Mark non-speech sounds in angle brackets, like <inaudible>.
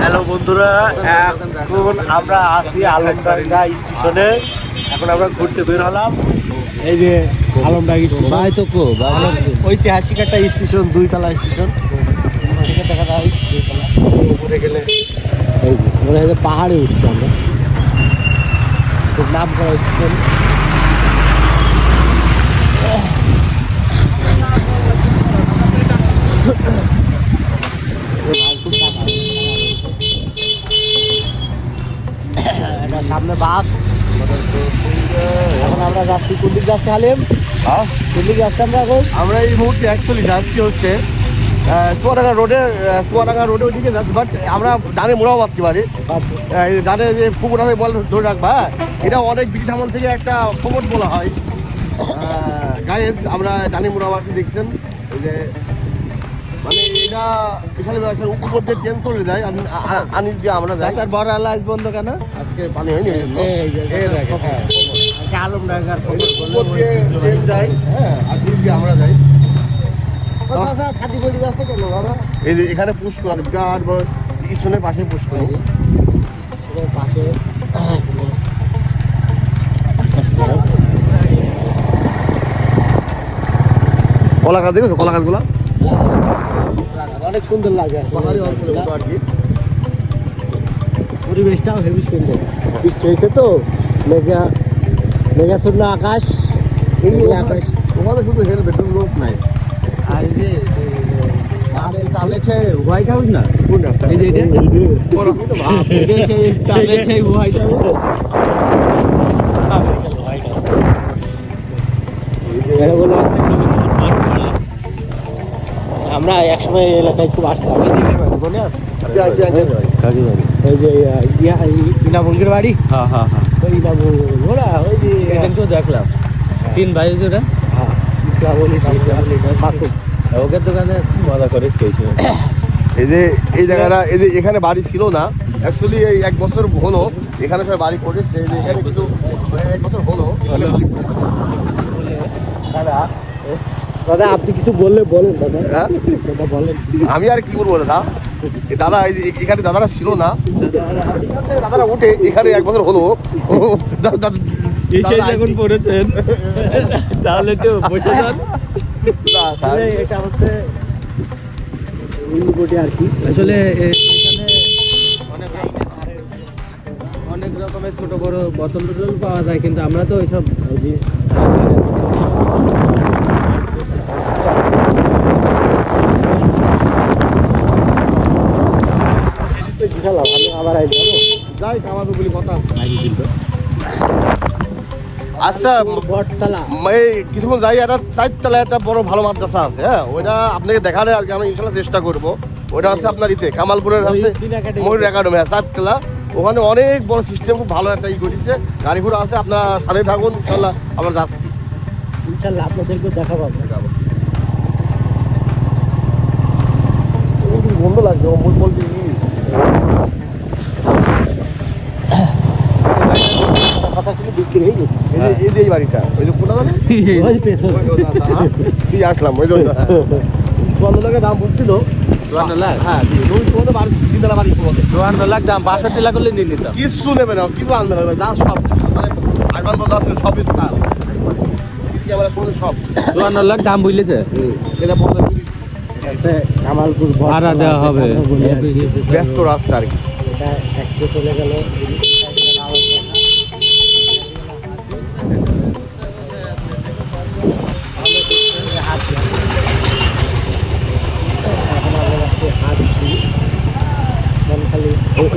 Hello বন্ধুরা এখন আমরা আসি আলমডাঙ্গা স্টেশনে। এখন আমরা ঘুরতে বের হলাম। এই যে আলমডাঙ্গা স্টেশন ভাই তো কো ঐতিহাসিক একটা স্টেশন দুইতলা স্টেশন। দেখা যায় উপরে গেলে এই যে যে পাহাড়ে উঠছি আমরা। খুব নাম করা স্টেশন। এটা সামনে বাস। এখন আমরা যাচ্ছি কোন দিক যাচ্ছি হালিম। কোন দিক যাচ্ছি আমরা এখন আমরা এই মুহূর্তে অ্যাকচুয়ালি যাচ্ছি হচ্ছে চুয়াডাঙ্গা রোডে চুয়াডাঙ্গা রোডে ওইদিকে যাচ্ছি বাট আমরা ডানে মোড়াও মারতে পারি। ডানে যে পুকুর আছে বল ধরে রাখবা হ্যাঁ? এটা অনেক ব্রিটিশ আমল থেকে একটা খবর বলা হয়। গায়েস আমরা ডানে মোড়া মারতে দেখছেন যে মানে এটা বিশাল একটা উপর দিয়ে ট্রেন চলে যায় আর আ- আ- আনিস দিয়ে আমরা যাই। তার বড় বন্ধ কেন? আজকে পানি হয়নি এই যে এই দেখো। আলমডাঙ্গার উপর দিয়ে ট্রেন যায় হ্যাঁ আর নিচ দিয়ে আমরা যাই। ছাতি পড়ে যাচ্ছে কেন বাবা? এই যে এখানে করা আছে, বিরাট বড় স্টেশনের পাশে পাশে। কলা গাছ দেখেছ কলা গাছগুলো? অনেক সুন্দর লাগে আসলে। পাহাড়ি অঞ্চলের মতো আর কি। পরিবেশটাও হেবি সুন্দর। বৃষ্টি হয়েছে তো? মেঘা মেঘাচ্ছন্ন আকাশ এই আকাশ। ওখানে শুধু হেলমেট রোড নাই। আর যে হোয়াইট হাউস না? এই যে এটা? বড় কিন্তু ভাব। এটা সেই হোয়াইট হাউস। আমরা একসময় এই এলাকায় খুব আসতাম। মনে আছে? কাকি বাড়ি যে বাড়ি? হ্যাঁ হ্যাঁ হ্যাঁ। ওই ইনামুল ওরা ওই যে এখানকেও দেখলাম। তিন ভাই ওরা? হ্যাঁ, মাসুদ ওদের দোকানে মজা করে খেয়েছি। এই যে এই জায়গাটা এই যে এখানে বাড়ি ছিল না অ্যাকচুয়ালি এই এক বছর হলো এখানে সবাই বাড়ি করেছে এই যে এখানে কিন্তু এক বছর হলো। এখানে বাড়ি করেছে। দাদা আপনি কিছু বললে বলেন দাদা। হ্যাঁ? দাদা বলেন। আমি আর কি বলব দাদা? দাদা এই যে এখানে দাদারা ছিল না। দাদারা উঠে এখানে এক বছর হলো। এসে <laughs> দাদা যখন পড়েছেন তাহলে তো বসে যান। এটা হচ্ছে উইলবোটে আর কি। আসলে অনেক অনেক রকমের ছোট বড় বোতল টোতল পাওয়া যায় কিন্তু আমরা তো ওইসব ওই যে সেদিন তো বিশাল আমি আবার আই যাব যাই কামাবে বলি কথা আচ্ছা এই কিছুক্ষণ যাই একটা চারতলা একটা বড় ভালো মাদ্রাসা আছে হ্যাঁ? ওইটা আপনাকে দেখালে আজকে আমি ইনশাল্লাহ চেষ্টা করব। ওইটা হচ্ছে আপনার ইতে কামালপুরের আছে ময়ূর একাডেমি। হ্যাঁ চারতলা। ওখানে অনেক বড় সিস্টেম খুব ভালো একটা ই করেছে। গাড়ি ঘোড়া আছে আপনার সাথে থাকুন ইনশাল্লাহ আমরা যাচ্ছি। ইনশাল্লাহ আপনাদেরকে দেখা পাবো বন্ধ বলতে বিক্রি হয়ে গেছে এই যে এই বাড়িটা ওই যে কোনটা জানে? ওই পেছন ওই- ওই দাদা, হ্যাঁ। দিয়ে আসলাম ওই জন্য। চুয়ান্ন লাখের দাম বলছিল চুয়ান্ন লাখ হ্যাঁ তোমাদের বাড়ি তিনতলা বাড়ি চুয়ান্ন লাখ দাম বাষট্টি লাখ করলে নিয়ে নিতাম। নেবে না কিছু আনবে না যা সব। মানে বন্ধ সবই তার। সব। চুয়ান্ন লাখ দাম বুঝলেছে? এটা পঞ্চাশ কামালপুর ভাড়া দেওয়া হবে। ব্যস্ত রাস্তা আর কি। একটা চলে গেল হাত